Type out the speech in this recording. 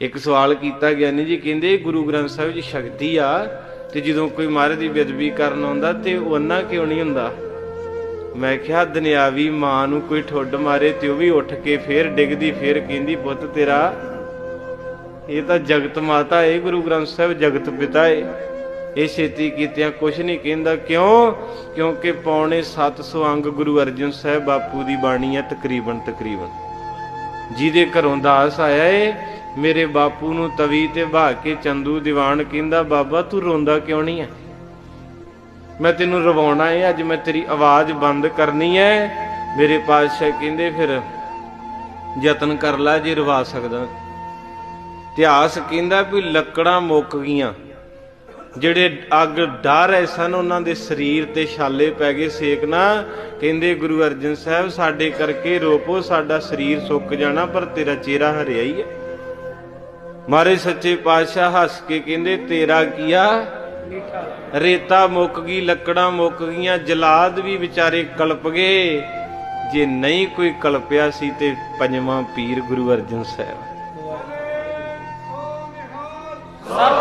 ਇੱਕ ਸਵਾਲ ਕੀਤਾ ਗਿਆਨੀ ਜੀ, ਕਹਿੰਦੇ ਗੁਰੂ ਗ੍ਰੰਥ ਸਾਹਿਬ ਜੀ ਸ਼ਕਤੀ ਆ ਤੇ ਜਦੋਂ ਕੋਈ ਮਹਾਰਾਜ ਦੀ ਬੇਦਬੀ ਕਰਨ ਆਉਂਦਾ ਤੇ ਉਹ ਅੰਨਾ ਕਿਉਂ ਨਹੀਂ ਹੁੰਦਾ? ਮੈਂ ਕਿਹਾ, ਦੁਨਿਆਵੀ ਮਾਂ ਨੂੰ ਕੋਈ ਠੁੱਡ ਮਾਰੇ ਤੇ ਉਹ ਵੀ ਉੱਠ ਕੇ ਫੇਰ ਡਿੱਗਦੀ, ਫੇਰ ਕਹਿੰਦੀ, ਪੁੱਤ ਤੇਰਾ, ਇਹ ਤਾਂ ਜਗਤ ਮਾਤਾ ਏ, ਗੁਰੂ ਗ੍ਰੰਥ ਸਾਹਿਬ ਜਗਤ ਪਿਤਾ ਏ। ਇਹ ਛੇਤੀ ਕੀਤਿਆਂ ਕੁਛ ਨਹੀਂ ਕਹਿੰਦਾ। ਕਿਉਂ? ਕਿਉਂਕਿ ਪੌਣੇ 700 ਅੰਗ ਗੁਰੂ ਅਰਜਨ ਸਾਹਿਬ ਬਾਪੂ ਦੀ ਬਾਣੀ ਹੈ ਤਕਰੀਬਨ ਤਕਰੀਬਨ। ਜਿਹਦੇ ਘਰੋਂ ਦਾਸ ਆਇਆ ਏ ਮੇਰੇ ਬਾਪੂ ਨੂੰ ਤਵੀ ਤੇ ਬਹਾ ਕੇ ਚੰਦੂ ਦੀਵਾਨ ਕਹਿੰਦਾ, ਬਾਬਾ, ਤੂੰ ਰੋਂਦਾ ਕਿਉਂ ਨਹੀਂ ਹੈ ਮੈਂ ਤੈਨੂੰ ਰਵਾਉਣਾ ਏ, ਅੱਜ ਮੈਂ ਤੇਰੀ ਆਵਾਜ਼ ਬੰਦ ਕਰਨੀ ਹੈ ਮੇਰੇ ਪਾਤਸ਼ਾਹ ਕਹਿੰਦੇ, ਫਿਰ ਯਤਨ ਕਰ ਲੈ ਜੇ ਰਵਾ ਸਕਦਾ। ਇਤਿਹਾਸ ਕਹਿੰਦਾ ਵੀ ਲੱਕੜਾਂ ਮੁੱਕ ਗਈਆਂ। ਜਿਹੜੇ ਅੱਗ ਡਾਹ ਰਹੇ ਸਨ, ਉਹਨਾਂ ਦੇ ਸਰੀਰ ਤੇ ਛਾਲੇ ਪੈ ਗਏ ਸੇਕ ਨਾ। ਕਹਿੰਦੇ, ਗੁਰੂ ਅਰਜਨ ਸਾਹਿਬ, ਸਾਡੇ ਕਰਕੇ ਰੋਪੋ, ਸਾਡਾ ਸਰੀਰ ਸੁੱਕ ਜਾਣਾ, ਪਰ ਤੇਰਾ ਚਿਹਰਾ ਹਰਿਆ ਹੀ ਹੈ ਮਾਰੇ ਸੱਚੇ ਪਾਤਸ਼ਾਹ ਹੱਸ ਕੇ ਕਹਿੰਦੇ, ਤੇਰਾ ਕੀਆ ਰੇਤਾ ਮੁੱਕ ਗਈ, ਲੱਕੜਾਂ ਮੁੱਕ ਗਈਆਂ, ਜਲਾਦ ਵੀ ਵਿਚਾਰੇ ਕਲਪ ਗਏ। ਜੇ ਨਹੀਂ ਕੋਈ ਕਲਪਿਆ ਸੀ ਤੇ ਪੰਜਵਾਂ ਪੀਰ ਗੁਰੂ ਅਰਜਨ ਸਾਹਿਬ। ਸਭ